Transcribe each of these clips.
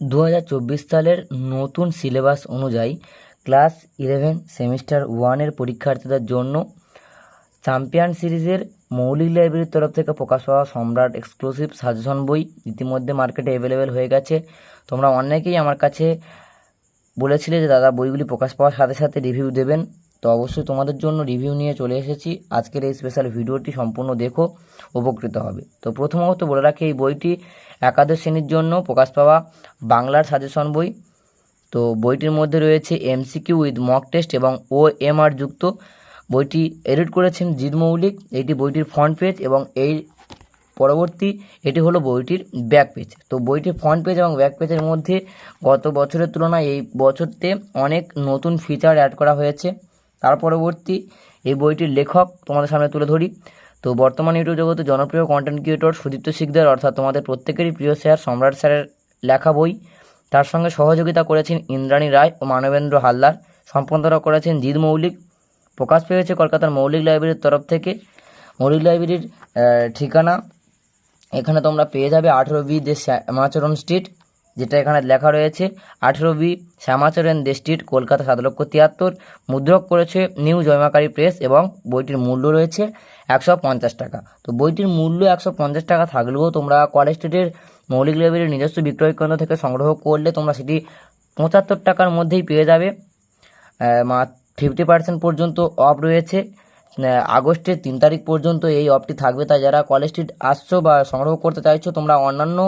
দু হাজার চব্বিশ সালের নতুন সিলেবাস অনুযায়ী ক্লাস ইলেভেন সেমিস্টার ওয়ানের পরীক্ষার্থীদের জন্য চ্যাম্পিয়ন সিরিজের মৌলিক লাইব্রেরির তরফ থেকে প্রকাশ পাওয়া সম্রাট এক্সক্লুসিভ সাজেশন বই ইতিমধ্যে মার্কেটে অ্যাভেলেবেল হয়ে গেছে। তোমরা অনেকেই আমার কাছে বলেছিলে যে দাদা বইগুলি প্রকাশ পাওয়ার সাথে সাথে রিভিউ দেবেন। তো অবশ্যই তোমাদের জন্য রিভিউ নিয়ে চলে এসেছি। আজকের এই স্পেশাল ভিডিওটি সম্পূর্ণ দেখো, উপকৃত হবে। তো প্রথমত বলে রাখি, এই বইটি একাদশ শ্রেণির জন্য প্রকাশ পাওয়া বাংলার সাজেশন বই। তো বইটির মধ্যে রয়েছে এমসিকিউ উইথ মক টেস্ট এবং ও এম আর যুক্ত। বইটি এডিট করেছেন জিৎ মৌলিক। এটি বইটির ফ্রন্ট পেজ এবং এই পরবর্তী এটি হলো বইটির ব্যাক পেজ তো বইটির ফ্রন্ট পেজ এবং ব্যাক পেজের মধ্যে গত বছরের তুলনায় এই বছরতে অনেক নতুন ফিচার অ্যাড করা হয়েছে। তার পরবর্তী এই বইটির লেখক তোমাদের সামনে তুলে ধরি। তো বর্তমান ইউটিউব জগতে জনপ্রিয় কন্টেন্ট ক্রিয়েটর সুদীপ্ত শিকদার অর্থাৎ তোমাদের প্রত্যেকেরই প্রিয় স্যার সম্রাট স্যারের লেখা বই। তার সঙ্গে সহযোগিতা করেছেন ইন্দ্রাণী রায় ও মানবেন্দ্র হালদার। সম্পাদনা করেছেন জিদ মৌলিক। প্রকাশ পেয়েছে কলকাতার মৌলিক লাইব্রেরির তরফ থেকে। মৌলিক লাইব্রেরির ঠিকানা এখানে তোমরা পেয়ে যাবে আঠেরো বি দে শ্যামাচরণ স্ট্রিট যেটা এখানে লেখা রয়েছে, আঠেরো বি শ্যামাচরণ দে স্ট্রিট কলকাতা সাত লক্ষ তিয়াত্তর। মুদ্রক করেছে নিউ জয়মাকারী প্রেস এবং বইটির মূল্য রয়েছে একশো পঞ্চাশ টাকা। তো বইটির মূল্য একশো পঞ্চাশ টাকা থাকলেও তোমরা কলেজ স্ট্রিটের মৌলিক লাইব্রেরির নিজস্ব বিক্রয় কেন্দ্র থেকে সংগ্রহ করলে তোমরা সেটি পঁচাত্তর টাকার মধ্যেই পেয়ে যাবে। ফিফটি পার্সেন্ট পর্যন্ত অফ রয়েছে। আগস্টের তিন তারিখ পর্যন্ত এই অফটি থাকবে। তাই যারা কলেজ স্ট্রিট আসছো বা সংগ্রহ করতে চাইছো, তোমরা অন্যান্য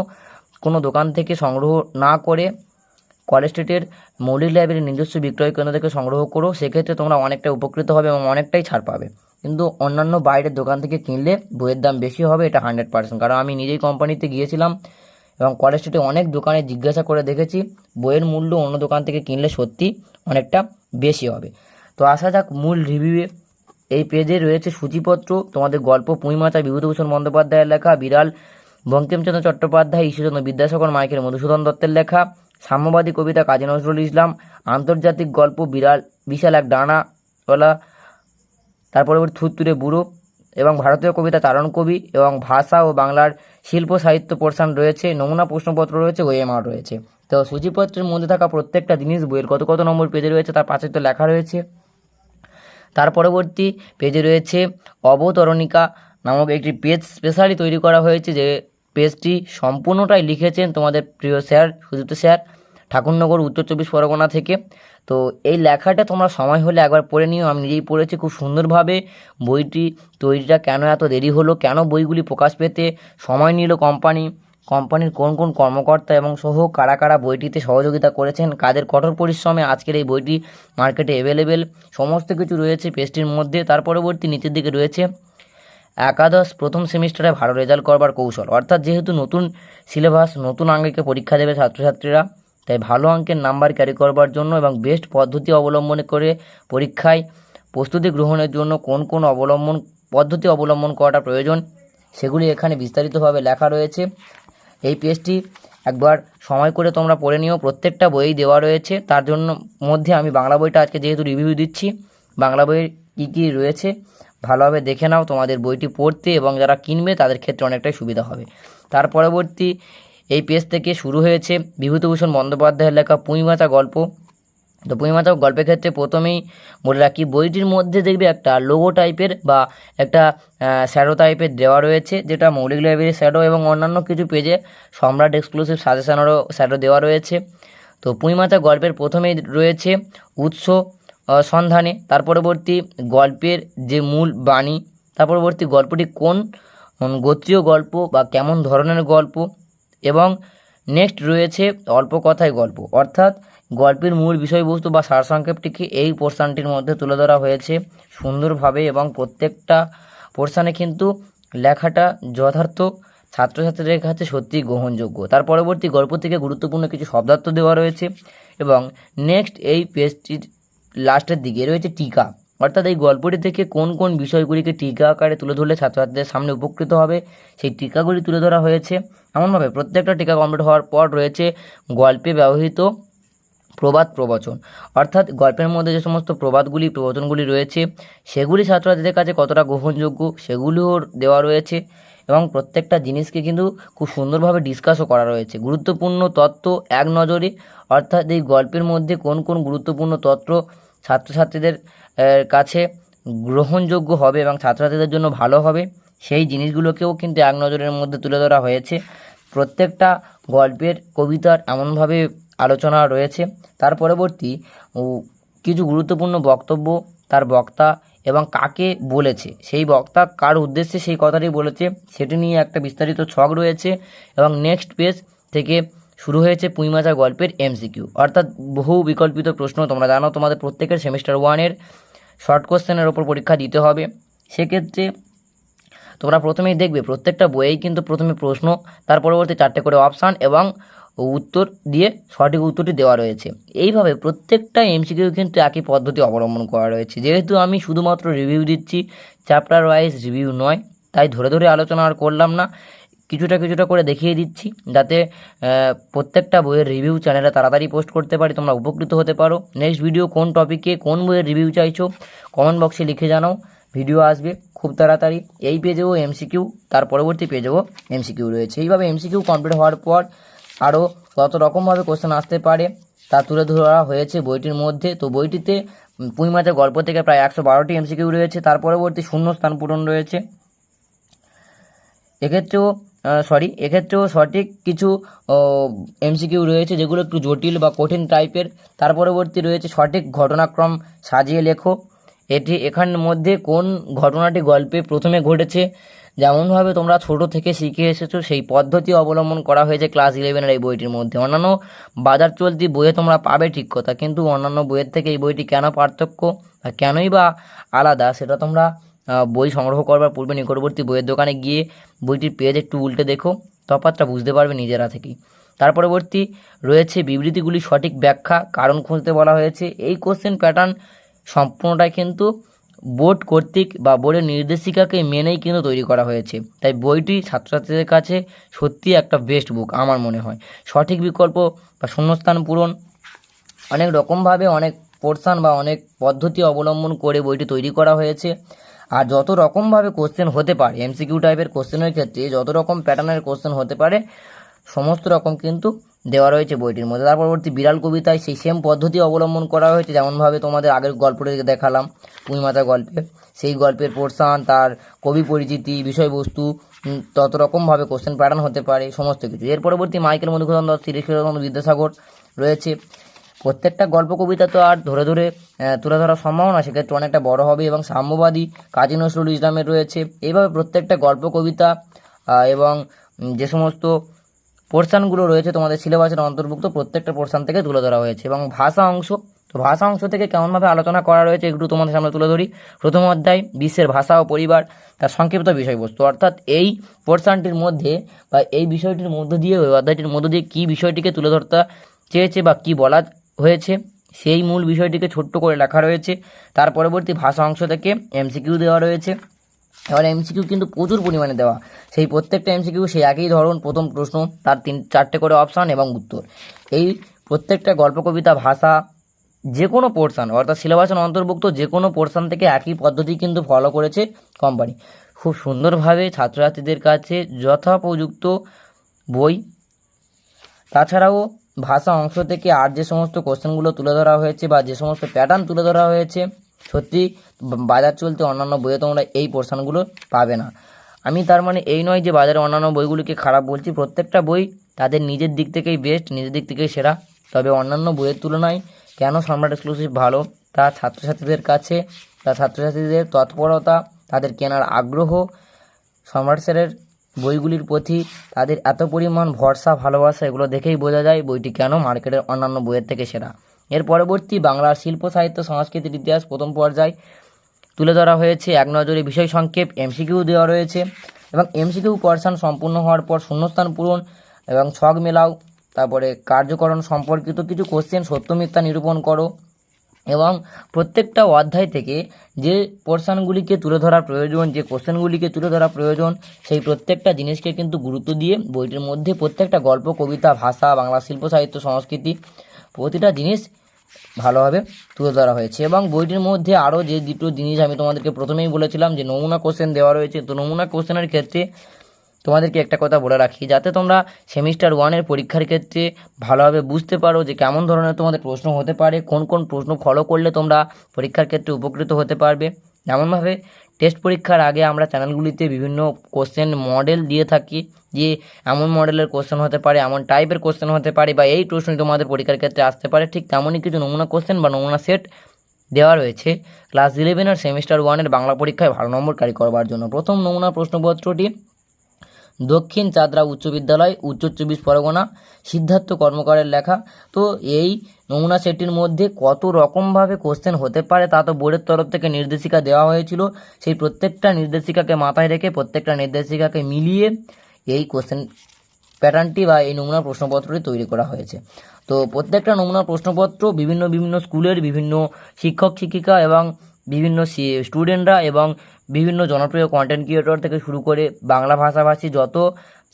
কোনো দোকান থেকে সংগ্রহ না করে কলেজ স্ট্রিটের মৌলিক লাইব্রেরির নিজস্ব বিক্রয় কেন্দ্র থেকে সংগ্রহ করো, সেক্ষেত্রে তোমরা অনেকটা উপকৃত হবে এবং অনেকটাই ছাড় পাবে। কিন্তু অন্যান্য বাইরের দোকান থেকে কিনলে বইয়ের দাম বেশি হবে, এটা হান্ড্রেড পার্সেন্ট কারণ আমি নিজেই কোম্পানিতে গিয়েছিলাম এবং কলেজ স্ট্রিটে অনেক দোকানে জিজ্ঞাসা করে দেখেছি, বইয়ের মূল্য অন্য দোকান থেকে কিনলে সত্যি অনেকটা বেশি হবে। তো আসা যাক, মূল রিভিউয়ে এই পেজে রয়েছে সূচিপত্র, তোমাদের গল্প পুঁইমাচা বিভূতিভূষণ বন্দ্যোপাধ্যায়ের লেখা, বিড়াল বঙ্কিমচন্দ্র চট্টোপাধ্যায়, ঈশ্বরচন্দ্র বিদ্যাসাগর, মাইকেল মধুসূদন দত্তের লেখা, সাম্যবাদী কবিতা কাজী নজরুল ইসলাম, আন্তর্জাতিক গল্প বিড়াল বিশাল এক ডানাওয়ালা, তার পরবর্তী থুত্তুরে বুড়ো এবং ভারতীয় কবিতা চারণ কবি এবং ভাষা ও বাংলার শিল্প সাহিত্য পোর্শন রয়েছে, নমুনা প্রশ্নপত্র রয়েছে, ওএমআর রয়েছে। তো সূচিপত্রের মধ্যে থাকা প্রত্যেকটা জিনিস, বইয়ের কত কত নম্বর পেজে রয়েছে, তার পাশে তো লেখা রয়েছে। তার পরবর্তী পেজে রয়েছে অবতরণিকা নামক একটি পেজ স্পেশালি তৈরি করা হয়েছে, যে পেজটি সম্পূর্ণটাই লিখেছেন তোমাদের প্রিয় স্যার সুযুক্ত স্যার, ঠাকুরনগর, উত্তর চব্বিশ পরগনা থেকে। তো এই লেখাটা তোমরা সময় হলে একবার পড়ে নিও। আমি নিজেই পড়েছি, খুব সুন্দরভাবে বইটি তৈরিটা কেন এত দেরি হলো, কেন বইগুলি প্রকাশ পেতে সময় নিল কোম্পানি, কোম্পানির কোন কোন কর্মকর্তা এবং সহ কারা কারা বইটিতে সহযোগিতা করেছেন, কাদের কঠোর পরিশ্রমে আজকের এই বইটি মার্কেটে অ্যাভেলেবেল সমস্ত কিছু রয়েছে পেজটির মধ্যে, তার পরবর্তী নিচের দিকে রয়েছে। একাদশ প্রথম সেমিস্টারে ভালো রেজাল্ট করবার কৌশল। অর্থাৎ যেহেতু নতুন সিলেবাস, নতুন আঙ্গিকে পরীক্ষা দেবে ছাত্রছাত্রীরা, তাই ভালো অঙ্কের নাম্বার ক্যারি করবার জন্য এবং বেস্ট পদ্ধতি অবলম্বন করে পরীক্ষায় প্রস্তুতি গ্রহণের জন্য কোন কোন অবলম্বন, পদ্ধতি অবলম্বন করাটা প্রয়োজন, সেগুলি এখানে বিস্তারিতভাবে লেখা রয়েছে। এই পেজটি একবার সময় করে তোমরা পড়ে নিও। প্রত্যেকটা বইই দেওয়া রয়েছে। তার জন্য মধ্যে আমি বাংলা বইটা আজকে যেহেতু রিভিউ দিচ্ছি, বাংলা বইয়ের কী কী রয়েছে ভালোভাবে দেখে নাও তোমাদের বইটি পড়তে এবং যারা কিনবে তাদের ক্ষেত্রে অনেকটাই সুবিধা হবে। তার পরবর্তী এই পেজ থেকে শুরু হয়েছে বিভূতিভূষণ বন্দ্যোপাধ্যায়ের লেখা পুঁইমাচা গল্প। তো পুঁইমাচা গল্পের ক্ষেত্রে প্রথমেই বলে রাখি, বইটির মধ্যে দেখবে একটা লোগো টাইপের বা একটা শ্যাডো টাইপের দেওয়া রয়েছে, যেটা মৌলিক লাইব্রেরির শ্যাডো এবং অন্যান্য কিছু পেজে সম্রাট এক্সক্লুসিভ সাজেশনেরও শ্যাডো দেওয়া রয়েছে। তো পুঁইমাচা গল্পের প্রথমেই রয়েছে, উৎস সন্ধানে। তার পরবর্তী গল্পের যে মূল বাণী, তার পরবর্তী গল্পটি কোন? গোত্রীয় গল্প বা কেমন ধরনের গল্প? এবং নেক্সট রয়েছে অল্প কথায় গল্প। অর্থাৎ গল্পের মূল বিষয়বস্তু বা সারসংক্ষেপটিকে এই পোর্শনটির মধ্যে তুলে ধরা হয়েছে সুন্দরভাবে এবং প্রত্যেকটা পোর্শনে কিন্তু লেখাটা যথার্থ, ছাত্রছাত্রীদের কাছে সত্যি গ্রহণযোগ্য। তার পরবর্তী গল্প থেকে গুরুত্বপূর্ণ কিছু শব্দার্থ দেওয়া রয়েছে এবং নেক্সট এই পেজটির লাস্টের দিকে রয়েছে টিকা। অর্থাৎ এই গল্পটি থেকে কোন কোন বিষয়গুলিকে টিকা আকারে তুলে ধরলে ছাত্রছাত্রীদের সামনে উপকৃত হবে, সেই টিকাগুলি তুলে ধরা হয়েছে। এমনভাবে প্রত্যেকটা টিকা কমপ্লিট হওয়ার পর রয়েছে গল্পে ব্যবহৃত প্রবাদ প্রবচন। অর্থাৎ গল্পের মধ্যে যে সমস্ত প্রবাদগুলি, প্রবচনগুলি রয়েছে, সেগুলি ছাত্রছাত্রীদের কাছে কতটা গ্রহণযোগ্য সেগুলিও দেওয়া রয়েছে এবং প্রত্যেকটা জিনিসকে কিন্তু খুব সুন্দরভাবে ডিসকাসও করা রয়েছে। গুরুত্বপূর্ণ তত্ত্ব এক নজরে, অর্থাৎ এই গল্পের মধ্যে কোন কোন গুরুত্বপূর্ণ তত্ত্ব ছাত্রছাত্রীদের কাছে গ্রহণযোগ্য হবে এবং ছাত্রছাত্রীদের জন্য ভালো হবে, সেই জিনিসগুলোকেও কিন্তু এক নজরের মধ্যে তুলে ধরা হয়েছে। প্রত্যেকটা গল্পের, কবিতার এমনভাবে আলোচনা রয়েছে। তার পরবর্তী কিছু গুরুত্বপূর্ণ বক্তব্য তার বক্তা এবং কাকে বলেছে। সেই বক্তা কার উদ্দেশ্যে সেই কথাটি বলেছে, সেটি নিয়ে একটা বিস্তারিত ছক রয়েছে। এবং নেক্সট পেজ থেকে শুরু হয়েছে পুঁইমাচা গল্পের এমসিকিউ অর্থাৎ বহু বিকল্পিত প্রশ্ন তোমরা জানো, তোমাদের প্রত্যেকের সেমিস্টার ওয়ানের শর্ট কোশ্চেনের ওপর পরীক্ষা দিতে হবে। সেক্ষেত্রে তোমরা প্রথমেই দেখবে প্রত্যেকটা বইয়েই কিন্তু প্রথমে প্রশ্ন, তার পরবর্তী চারটে করে অপশান এবং উত্তর দিয়ে সঠিক উত্তরটি দেওয়া রয়েছে। এইভাবে প্রত্যেকটা এমসিকিউ কিন্তু একই পদ্ধতি অবলম্বন করা রয়েছে। যেহেতু আমি শুধুমাত্র রিভিউ দিচ্ছি চ্যাপ্টার ওয়াইজ রিভিউ নয়, তাই ধরে ধরে আলোচনা আর করলাম না। কিছুটা কিছুটা করে দেখিয়ে দিচ্ছি, যাতে প্রত্যেকটা বইয়ের রিভিউ চ্যানেলে তাড়াতাড়ি পোস্ট করতে পারি, তোমরা উপকৃত হতে পারো। নেক্সট ভিডিও কোন টপিকে কোন বইয়ের রিভিউ চাইছো কমেন্ট বক্সে লিখে জানাও। ভিডিও আসবে খুব তাড়াতাড়ি। এই পেজেও এমসিকিউ তার পরবর্তী পেজেও এমসিকিউ রয়েছে। এইভাবে এমসিকিউ কমপ্লিট হওয়ার পর আরও কত রকমভাবে কোশ্চেন আসতে পারে, তা তুলে ধরা হয়েছে বইটির মধ্যে। তো বইটিতে পুঁইমাছের গল্প থেকে প্রায় একশো বারোটি এমসিকিউ রয়েছে। তার পরবর্তী শূন্য স্থান পূরণ রয়েছে। এক্ষেত্রেও সরি এক্ষেত্রেও সঠিক কিছু এমসিকিউ রয়েছে যেগুলো একটু জটিল বা কঠিন টাইপের তার পরবর্তী রয়েছে সঠিক ঘটনাক্রম সাজিয়ে লেখো। এটি এখানের মধ্যে কোন ঘটনাটি গল্পে প্রথমে ঘটেছে? যেমনভাবে তোমরা ছোট থেকে শিখে এসেছ, সেই পদ্ধতি অবলম্বন করা হয়েছে ক্লাস ইলেভেনের এই বইটির মধ্যে। অন্যান্য বাজার চলতি বইয়ে তোমরা পাবে ঠিক কথা, কিন্তু অন্যান্য বইয়ের থেকে এই বইটি কেন পার্থক্য বা কেনই বা আলাদা, সেটা তোমরা বই সংগ্রহ করবার পূর্বে নিকটবর্তী বইয়ের দোকানে গিয়ে বইটির পেজ একটু উল্টে দেখো। তফাৎটা বুঝতে পারবে নিজেরা থেকেই। তার পরবর্তী রয়েছে বিবৃতিগুলি সঠিক ব্যাখ্যা, কারণ খুঁজতে বলা হয়েছে। এই কোশ্চেন প্যাটার্ন সম্পূর্ণটাই কিন্তু বোর্ড কর্তৃক বা বোর্ডের নির্দেশিকাকে মেনেই কিন্তু তৈরি করা হয়েছে। তাই বইটি ছাত্রছাত্রীদের কাছে সত্যি একটা বেস্ট বুক আমার মনে হয়। সঠিক বিকল্প বা শূন্যস্থান পূরণ অনেক রকমভাবে অনেক পোর্শন বা অনেক পদ্ধতি অবলম্বন করে বইটি তৈরি করা হয়েছে। আর যত রকমভাবে কোশ্চেন হতে পারে এমসিকিউ টাইপের কোশ্চেনের ক্ষেত্রে যত রকম প্যাটার্নের কোশ্চেন হতে পারে, সমস্ত রকম কিন্তু দেওয়া রয়েছে বইটির মধ্যে। তার পরবর্তী বিড়াল কবিতায় সেই সেম পদ্ধতি অবলম্বন করা হয়েছে, যেমনভাবে তোমাদের আগের গল্পটি দেখালাম, পুঁইমাতা গল্পে। সেই গল্পের পোর্শন তার কবি পরিচিতি, বিষয়বস্তু তত রকমভাবে কোশ্চেন প্যাটার্ন হতে পারে, সমস্ত কিছু। এর পরবর্তী মাইকেল মধুসূদন দাস শ্রীকৃষ্ণ বিদ্যাসাগর রয়েছে। প্রত্যেকটা গল্প, কবিতা তো আর ধরে ধরে তুলে ধরা সম্ভব না সেক্ষেত্রে অনেকটা বড় হবে এবং সাম্যবাদী কাজী নজরুল ইসলামের রয়েছে। এইভাবে প্রত্যেকটা গল্প, কবিতা এবং যে সমস্ত পোর্শানগুলো রয়েছে তোমাদের সিলেবাসের অন্তর্ভুক্ত, প্রত্যেকটা পোর্শন থেকে তুলে ধরা হয়েছে। এবং ভাষা অংশ, তো ভাষা অংশ থেকে কেমনভাবে আলোচনা করা রয়েছে একটু তোমাদের সামনে তুলে ধরি। প্রথম অধ্যায়, বিশ্বের ভাষা ও পরিবার, তার সংক্ষিপ্ত বিষয়বস্তু। অর্থাৎ এই পোর্শনটির মধ্যে বা এই বিষয়টির মধ্য দিয়ে, ওই অধ্যায়টির মধ্য দিয়ে কী বিষয়টিকে তুলে ধরতে চেয়েছে বা কী বলা হয়েছে। সেই মূল বিষয়টিকে ছোট্ট করে লেখা রয়েছে। তার পরবর্তী ভাষা অংশ থেকে এমসিকিউ দেওয়া রয়েছে। এবার এমসিকিউ কিন্তু প্রচুর পরিমাণে দেওয়া। সেই প্রত্যেকটা এমসিকিউ সেই একই ধরন, প্রথম প্রশ্ন, তার তিন, চারটে করে অপশান এবং উত্তর। এই প্রত্যেকটা গল্প, কবিতা, ভাষা যে কোনো পোর্শান অর্থাৎ সিলেবাসের অন্তর্ভুক্ত যে কোনো পোর্শান থেকে একই পদ্ধতি কিন্তু ফলো করেছে কোম্পানি খুব সুন্দরভাবে ছাত্রছাত্রীদের কাছে যথোপযুক্ত বই। তাছাড়াও ভাষা অংশ থেকে আর যে সমস্ত কোশ্চেনগুলো তুলে ধরা হয়েছে বা যে সমস্ত প্যাটার্ন তুলে ধরা হয়েছে, সত্যি বাজার চলতে অন্যান্য বইয়ে তোমরা এই পোর্শনগুলো পাবে না। আমি তার মানে এই নয় যে বাজারে অন্যান্য বইগুলিকে খারাপ বলছি, প্রত্যেকটা বই তাদের নিজের দিক থেকেই বেস্ট নিজের দিক থেকেই সেরা। তবে অন্যান্য বইয়ের তুলনায় কেন সম্রাট এক্সক্লুসিভ ভালো? তা ছাত্রছাত্রীদের কাছে তা ছাত্রছাত্রীদের তৎপরতা, তাদের কেনার আগ্রহ সম্রাট স্যারের বইগুলির প্রতি তাদের এত পরিমাণ ভরসা, ভালোবাসা, এগুলো দেখেই বোঝা যায় বইটি কেন মার্কেটের অন্যান্য বইয়ের থেকে সেরা। এর পরবর্তী বাংলার শিল্প, সাহিত্য, সংস্কৃতির ইতিহাস প্রথম পর্যায় তুলে ধরা হয়েছে। এক নজরে বিষয় সংক্ষেপ এমসিকিউ দেওয়া রয়েছে এবং এমসিকিউ পোর্শন সম্পূর্ণ হওয়ার পর শূন্যস্থান পূরণ এবং ছক মেলাও, তারপরে কার্যকরণ সম্পর্কিত কিছু কোশ্চেন সত্য মিথ্যা নিরূপণ করো। এবং প্রত্যেকটা অধ্যায় থেকে যে পোর্শনগুলিকে তুলে ধরা প্রয়োজন, যে কোশ্চেনগুলিকে তুলে ধরা প্রয়োজন, সেই প্রত্যেকটা জিনিসকে কিন্তু গুরুত্ব দিয়ে বইটির মধ্যে প্রত্যেকটা গল্প, কবিতা, ভাষা, বাংলা শিল্প, সাহিত্য, সংস্কৃতি প্রতিটা জিনিস ভালোভাবে তুলে ধরা হয়েছে। এবং বইটির মধ্যে আরও যে দুটো জিনিস আমি তোমাদেরকে প্রথমেই বলেছিলাম, যে নমুনা কোশ্চেন দেওয়া রয়েছে। তো নমুনা কোশ্চেনের ক্ষেত্রে তোমাদেরকে একটা কথা বলে রাখি, যাতে তোমরা সেমিস্টার ওয়ানের পরীক্ষার ক্ষেত্রে ভালোভাবে বুঝতে পারো যে কেমন ধরনের তোমাদের প্রশ্ন হতে পারে, কোন কোন প্রশ্ন ফলো করলে তোমরা পরীক্ষার ক্ষেত্রে উপকৃত হতে পারবে। এমনভাবে টেস্ট পরীক্ষার আগে আমরা চ্যানেলগুলিতে বিভিন্ন কোশ্চেন মডেল দিয়ে থাকি, যে এমন মডেলের কোশ্চেন হতে পারে, এমন টাইপের কোশ্চেন হতে পারে বা এই প্রশ্নই তোমাদের পরীক্ষার ক্ষেত্রে আসতে পারে, ঠিক তেমনই কিছু নমুনা কোশ্চেন বা নমুনা সেট দেওয়া রয়েছে। ক্লাস ইলেভেন আর সেমিস্টার ওয়ানের বাংলা পরীক্ষায় ভালো নম্বর কারি করবার জন্য প্রথম নমুনা প্রশ্নপত্রটি দক্ষিণ চাদরা উচ্চ বিদ্যালয় উত্তর চব্বিশ পরগনা, সিদ্ধার্থ কর্মকারের লেখা। তো এই নমুনা সেটির মধ্যে কত রকমভাবে কোশ্চেন হতে পারে তা তো বোর্ডের তরফ থেকে নির্দেশিকা দেওয়া হয়েছিল। সেই প্রত্যেকটা নির্দেশিকাকে মাথায় রেখে, প্রত্যেকটা নির্দেশিকাকে মিলিয়ে এই কোশ্চেন প্যাটার্নটি বা এই নমুনা প্রশ্নপত্রটি তৈরি করা হয়েছে। তো প্রত্যেকটা নমুনা প্রশ্নপত্র বিভিন্ন বিভিন্ন স্কুলের বিভিন্ন শিক্ষক শিক্ষিকা এবং বিভিন্ন স্টুডেন্টরা এবং বিভিন্ন জনপ্রিয় কন্টেন্ট ক্রিয়েটর থেকে শুরু করে বাংলা ভাষাভাষী যত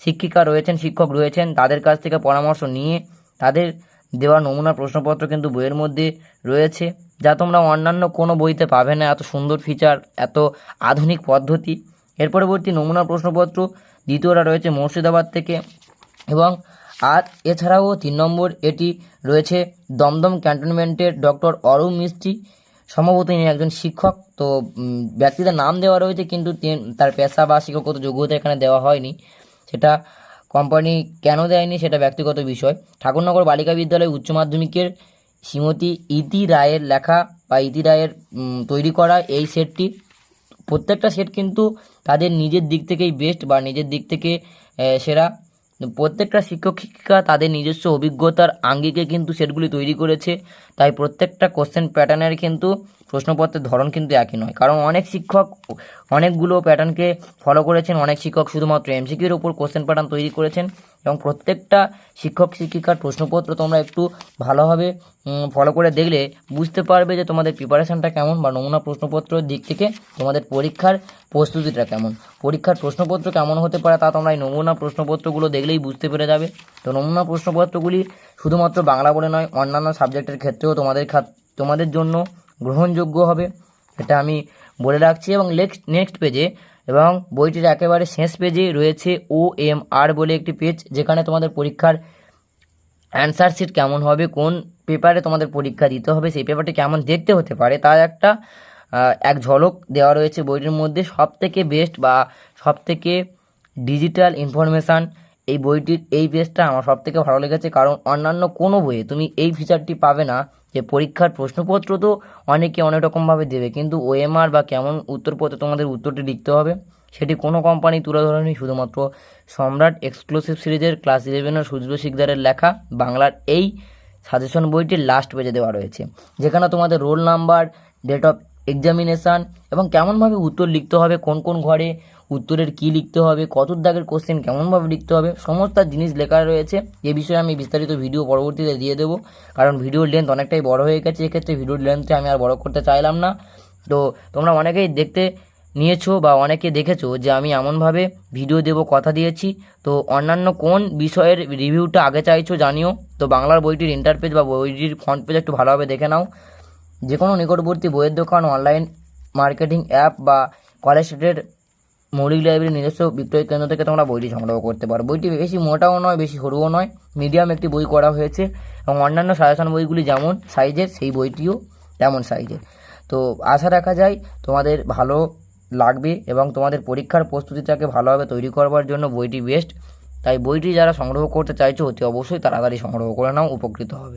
শিক্ষিকা রয়েছেন, শিক্ষক রয়েছেন, তাদের কাছ থেকে পরামর্শ নিয়ে তাদের দেওয়া নমুনা প্রশ্নপত্র কিন্তু বইয়ের মধ্যে রয়েছে, যা তোমরা অন্যান্য কোনো বইতে পাবে না। এত সুন্দর ফিচার এত আধুনিক পদ্ধতি। এর পরবর্তী নমুনা প্রশ্নপত্র দ্বিতীয়টা রয়েছে মুর্শিদাবাদ থেকে এবং আর এছাড়াও তিন নম্বর এটি রয়েছে দমদম ক্যান্টনমেন্টের ডক্টর অরুণ মিস্ত্রি সম্ভবত ইনি একজন শিক্ষক, তো ব্যক্তিদের নাম দেওয়া রয়েছে, কিন্তু তার পেশা বা শিক্ষকগত যোগ্যতা এখানে দেওয়া হয়নি। সেটা কোম্পানি কেন দেয়নি সেটা ব্যক্তিগত বিষয়। ঠাকুরনগর বালিকা বিদ্যালয় উচ্চ মাধ্যমিকের শ্রীমতী ইতি রায়ের লেখা বা ইতি রায়ের তৈরি করা এই সেটটি। প্রত্যেকটা সেট কিন্তু তাদের নিজের দিক থেকেই বেস্ট বা নিজের দিক থেকে সেরা। প্রত্যেকটা শিক্ষক, শিক্ষিকা তাদের নিজস্ব অভিজ্ঞতার আঙ্গিকে কিন্তু সেটগুলি তৈরি করেছে। তাই প্রত্যেকটা কোশ্চেন প্যাটার্নের কিন্তু প্রশ্নপত্রের ধরন কিন্তু একই নয়। কারণ অনেক শিক্ষক অনেকগুলো প্যাটার্নকে ফলো করেছেন, অনেক শিক্ষক শুধুমাত্র এমসিকিউর উপর কোশ্চেন প্যাটার্ন তৈরি করেছেন এবং প্রত্যেকটা শিক্ষক, শিক্ষিকার প্রশ্নপত্র তোমরা একটু ভালোভাবে ফলো করে দেখলে বুঝতে পারবে যে তোমাদের প্রিপারেশনটা কেমন বা নমুনা প্রশ্নপত্রের দিক থেকে তোমাদের পরীক্ষার প্রস্তুতিটা কেমন। পরীক্ষার প্রশ্নপত্র কেমন হতে পারে তা তোমরা এই নমুনা প্রশ্নপত্রগুলো দেখলেই বুঝতে পেরে যাবে। তো নমুনা প্রশ্নপত্রগুলি শুধুমাত্র বাংলা বলে নয়, অন্যান্য সাবজেক্টের ক্ষেত্রেও তোমাদের তোমাদের জন্য গ্রহণযোগ্য হবে, এটা আমি বলে রাখছি। এবং নেক্সট নেক্সট পেজে এবং বইটির একেবারে শেষ পেজে রয়েছে ও এম আর বলে একটি পেজ যেখানে তোমাদের পরীক্ষার অ্যান্সার শিট কেমন হবে, কোন পেপারে তোমাদের পরীক্ষা দিতে হবে, সেই পেপারটি কেমন দেখতে হতে পারে, তার একটা এক ঝলক দেওয়া রয়েছে বইটির মধ্যে। সব থেকে বেস্ট বা সব থেকে ডিজিটাল ইনফরমেশান এই বইটির এই পেজটা আমার সব থেকে ভালো লেগেছে, কারণ অন্যান্য কোনো বইয়ে তুমি এই ফিচারটি পাবে না যে পরীক্ষার প্রশ্নপত্র তো অনেকে অনেক রকমভাবে দেবে, কিন্তু ওএমআর বা কেমন উত্তরপত্র তোমাদের উত্তরটি লিখতে হবে, সেটি কোনো কোম্পানি তুলে ধরেনি, শুধুমাত্র সম্রাট এক্সক্লুসিভ সিরিজের ক্লাস ইলেভেনের সুজব শিকদারের লেখা বাংলার এই সাজেশন বইটির লাস্ট পেজে দেওয়া রয়েছে, যেখানে তোমাদের roll number date of examination এবং কেমনভাবে উত্তর লিখতে হবে, কোন কোন ঘরে উত্তরের কী লিখতে হবে কত দাগের কোশ্চেন কেমনভাবে লিখতে হবে, সমস্ত জিনিস লেখা রয়েছে। এ বিষয়ে আমি বিস্তারিত ভিডিও পরবর্তীতে দিয়ে দেবো। কারণ ভিডিওর লেন্থ অনেকটাই বড় হয়ে গেছে, এক্ষেত্রে ভিডিওর লেন্থটা আমি আর বড় করতে চাইলাম না। তো তোমরা অনেকেই দেখতে নিয়েছো বা অনেকে দেখেছ যে আমি এমনভাবে ভিডিও দেবো, কথা দিয়েছি। তো অন্যান্য কোন বিষয়ের রিভিউটা আগে চাইছো জানিও। তো বাংলার বইটির ইন্টারপেজ বা বইটির ফ্রন্ট পেজ একটু ভালোভাবে দেখে নাও। যে কোনো নিকটবর্তী বইয়ের দোকান অনলাইন মার্কেটিং অ্যাপ বা কলেজ স্ট্রিটের মৌলিক লাইব্রেরির নিজস্ব বিক্রয় কেন্দ্র থেকে তোমরা বইটি সংগ্রহ করতে পারো। বইটি বেশি মোটাও নয়, বেশি সরুও নয়। মিডিয়াম একটি বই করা হয়েছে এবং অন্যান্য সাজেশন বইগুলি যেমন সাইজের সেই বইটিও তেমন সাইজের তো আশা রাখা যায় তোমাদের ভালো লাগবে এবং তোমাদের পরীক্ষার প্রস্তুতিটাকে ভালোভাবে তৈরি করবার জন্য বইটি বেস্ট তাই বইটি যারা সংগ্রহ করতে চাইছো, অতি অবশ্যই তাড়াতাড়ি সংগ্রহ করে নাও, উপকৃত হবে।